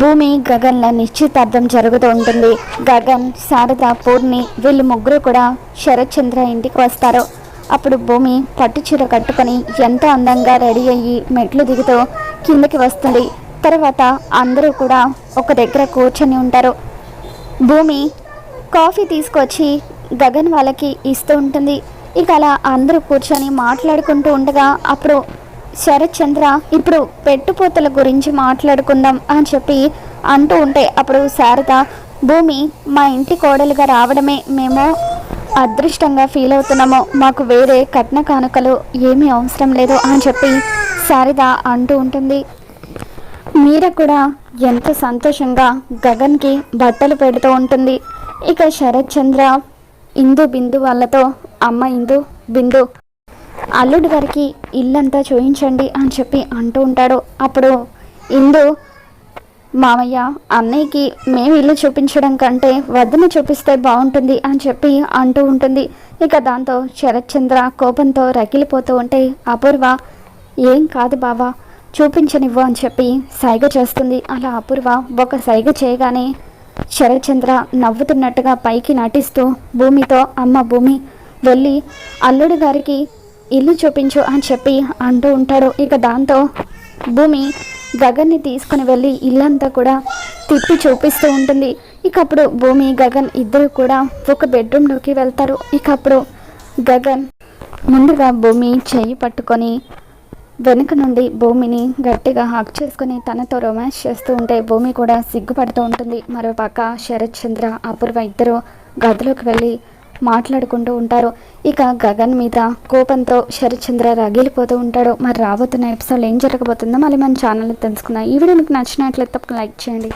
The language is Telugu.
భూమి గగన్ల నిశ్చితార్థం జరుగుతూ ఉంటుంది. గగన్ శారద పూర్ణి వీళ్ళు ముగ్గురు కూడా శరత్చంద్ర ఇంటికి వస్తారు. అప్పుడు భూమి పట్టు చీర కట్టుకొని ఎంతో అందంగా రెడీ అయ్యి మెట్లు దిగుతూ కిందకి వస్తుంది. తర్వాత అందరూ కూడా ఒక దగ్గర కూర్చొని ఉంటారు. భూమి కాఫీ తీసుకొచ్చి గగన్ వాళ్ళకి ఇస్తూ ఉంటుంది. ఇక అలా అందరూ కూర్చొని మాట్లాడుకుంటూ ఉండగా అప్పుడు శరత్ చంద్ర ఇప్పుడు పెట్టుపోతల గురించి మాట్లాడుకుందాం అని చెప్పి అంటూ ఉంటే అప్పుడు శారద భూమి మా ఇంటి కోడలుగా రావడమే మేము అదృష్టంగా ఫీల్ అవుతున్నాము. మాకు వేరే కట్న కానుకలు ఏమీ అవసరం లేదు అని చెప్పి శారద అంటూ ఉంటుంది. మీర కూడా ఎంత సంతోషంగా గగన్కి బట్టలు పెడుతూ ఉంటుంది. ఇక శరత్ చంద్ర ఇందు బిందు వాళ్ళతో అమ్మ ఇందు బిందు అల్లుడి గారికి ఇల్లంతా చూయించండి అని చెప్పి అంటూ ఉంటాడు. అప్పుడు ఇందు మామయ్య అన్నయ్యకి మేము ఇల్లు చూపించడం కంటే వద్దని చూపిస్తే బాగుంటుంది అని చెప్పి అంటూ ఉంటుంది. ఇక దాంతో శరత్ చంద్ర కోపంతో రగిలిపోతూ ఉంటే అపూర్వ ఏం కాదు బావా చూపించనివ్వు అని చెప్పి సైగ చేస్తుంది. అలా అపూర్వ ఒక సైగ చేయగానే శరత్చంద్ర నవ్వుతున్నట్టుగా పైకి నటిస్తూ భూమితో అమ్మ భూమి వెళ్ళి అల్లుడి గారికి ఇల్లు చూపించు అని చెప్పి అంటూ ఉంటాడు ఇక దాంతో భూమి గగన్ని తీసుకుని వెళ్ళి ఇల్లంతా కూడా తిప్పి చూపిస్తూ ఉంటుంది. ఇక అప్పుడు భూమి గగన్ ఇద్దరు కూడా ఒక బెడ్రూమ్లోకి వెళ్తారు. ఇక అప్పుడు గగన్ ముందుగా భూమి చేయి పట్టుకొని వెనుక నుండి భూమిని గట్టిగా హక్ చేసుకుని తనతో రొమాన్స్ చేస్తూ ఉంటే భూమి కూడా సిగ్గుపడుతూ ఉంటుంది. మరోపక్క శరత్ చంద్ర అపూర్వ ఇద్దరు గదిలోకి వెళ్ళి మాట్లాడుకుంటూ ఉంటారు. ఇక గగన్ మీద కోపంతో శరత్చంద్ర రగిలిపోతూ ఉంటాడు. మరి రాబోతున్న ఎపిసోడ్ ఏం జరగబోతుందో మళ్ళీ మన ఛానల్ తెలుసుకుందాం. ఈ వీడియో మీకు నచ్చినట్లయితే తప్పక లైక్ చేయండి.